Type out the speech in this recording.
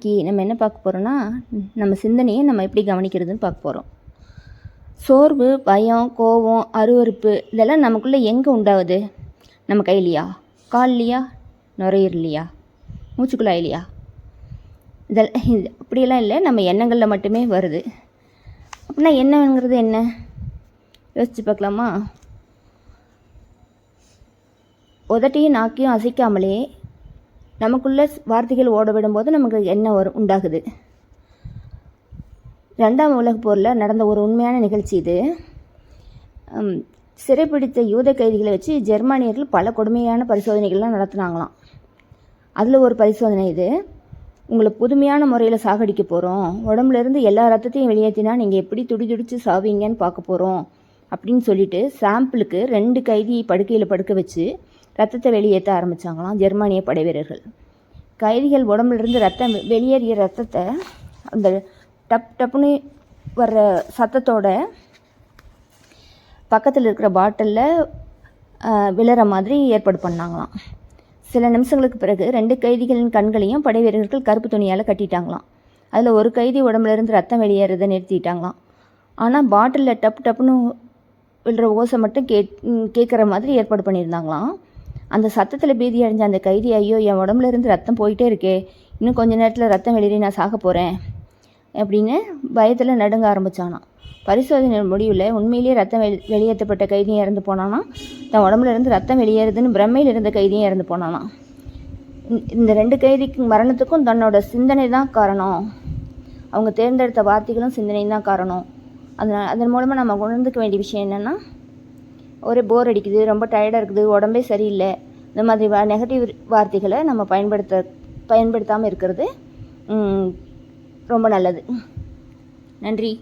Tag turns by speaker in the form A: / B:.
A: இன்றைக்கி நம்ம என்ன பார்க்க போகிறோன்னா நம்ம சிந்தனையை நம்ம எப்படி கவனிக்கிறதுன்னு பார்க்க போகிறோம் சோர்வு பயம் கோபம் அருவருப்பு இதெல்லாம் நமக்குள்ளே எங்கே உண்டாகுது நம்ம கையிலையா? கால்லையா? நுரையீரலையா? மூச்சுக்குழாயிலையா? இதெல்லாம் இது அப்படியெல்லாம் இல்லை நம்ம எண்ணங்களில் மட்டுமே வருது. அப்படின்னா என்னங்கிறது என்ன? யோசிச்சு பார்க்கலாமா? உதட்டையும் நாக்கையும் அசைக்காமலே நமக்குள்ள வார்த்தைகள் ஓட விடும்போது நமக்கு என்ன வரும் உண்டாகுது. ரெண்டாம் உலகப் போரில் நடந்த ஒரு உண்மையான நிகழ்ச்சி இது. சிறைப்பிடித்த யூத கைதிகளை வச்சு ஜெர்மானியர்கள் பல கொடுமையான பரிசோதனைகள்லாம் நடத்துனாங்களாம். அதில் ஒரு பரிசோதனை இது. உங்களை புதுமையான முறையில் சாகடிக்க போகிறோம் உடம்புலேருந்து எல்லா ரத்தத்தையும் வெளியேற்றினா நீங்கள் எப்படி துடி துடிச்சு சாவீங்கன்னு பார்க்க போகிறோம் அப்படின்னு சொல்லிட்டு சாம்பிளுக்கு ரெண்டு கைதி படுக்கையில் படுக்க வச்சு ரத்தத்தை வெளியேற்ற ஆரம்பித்தாங்களாம் ஜெர்மானிய படை வீரர்கள் கைதிகள் உடம்புலேருந்து ரத்தம் வெளியேறிய ரத்தத்தை அந்த டப் டப்புன்னு வர்ற சத்தத்தோட பக்கத்தில் இருக்கிற பாட்டிலில் விழுற மாதிரி ஏற்பாடு பண்ணாங்களாம். சில நிமிஷங்களுக்கு பிறகு ரெண்டு கைதிகளின் கண்களையும் படை வீரர்கள் கருப்பு துணியால் கட்டிட்டாங்களாம். அதில் ஒரு கைதி உடம்புல இருந்து ரத்தம் வெளியேறதை நிறுத்திட்டாங்களாம். ஆனால் பாட்டிலில் டப் டப்புன்னு விழுற ஓசை மட்டும் கேட் கேட்குற மாதிரி ஏற்பாடு பண்ணியிருந்தாங்களாம். அந்த சத்தத்தில் பீதி அடைஞ்ச அந்த கைதி ஐயோ என் உடம்புல இருந்து ரத்தம் போயிட்டே இருக்கே. இன்னும் கொஞ்ச நேரத்தில் ரத்தம் வெளியே நான் சாக போகிறேன் அப்படின்னு பயத்தில் நடுங்க ஆரம்பித்தானான் பரிசோதனை முடிவில் உண்மையிலேயே ரத்தம் வெளி வெளியேற்றப்பட்ட கைதியும் இறந்து போனானா தன் உடம்புல இருந்து ரத்தம் வெளியேறுதுன்னு பிரம்மையில் இருந்த கைதியும் இறந்து போனானா இந்த- இந்த ரெண்டு கைதிக்கு மரணத்துக்கும் தன்னோட சிந்தனை தான் காரணம். அவங்க தேர்ந்தெடுத்த வார்த்தைகளும் சிந்தனையும் தான் காரணம். அதனால் அதன் மூலமாக நம்ம உணர்ந்துக்க வேண்டிய விஷயம் என்னென்னா ஒரே போர் அடிக்குது ரொம்ப டயர்டாக இருக்குது உடம்பே சரியில்லை. இந்த மாதிரி நெகட்டிவ் வார்த்தைகளை நம்ம பயன்படுத்த பயன்படுத்தாமல் இருக்கிறது ரொம்ப நல்லது. நன்றி.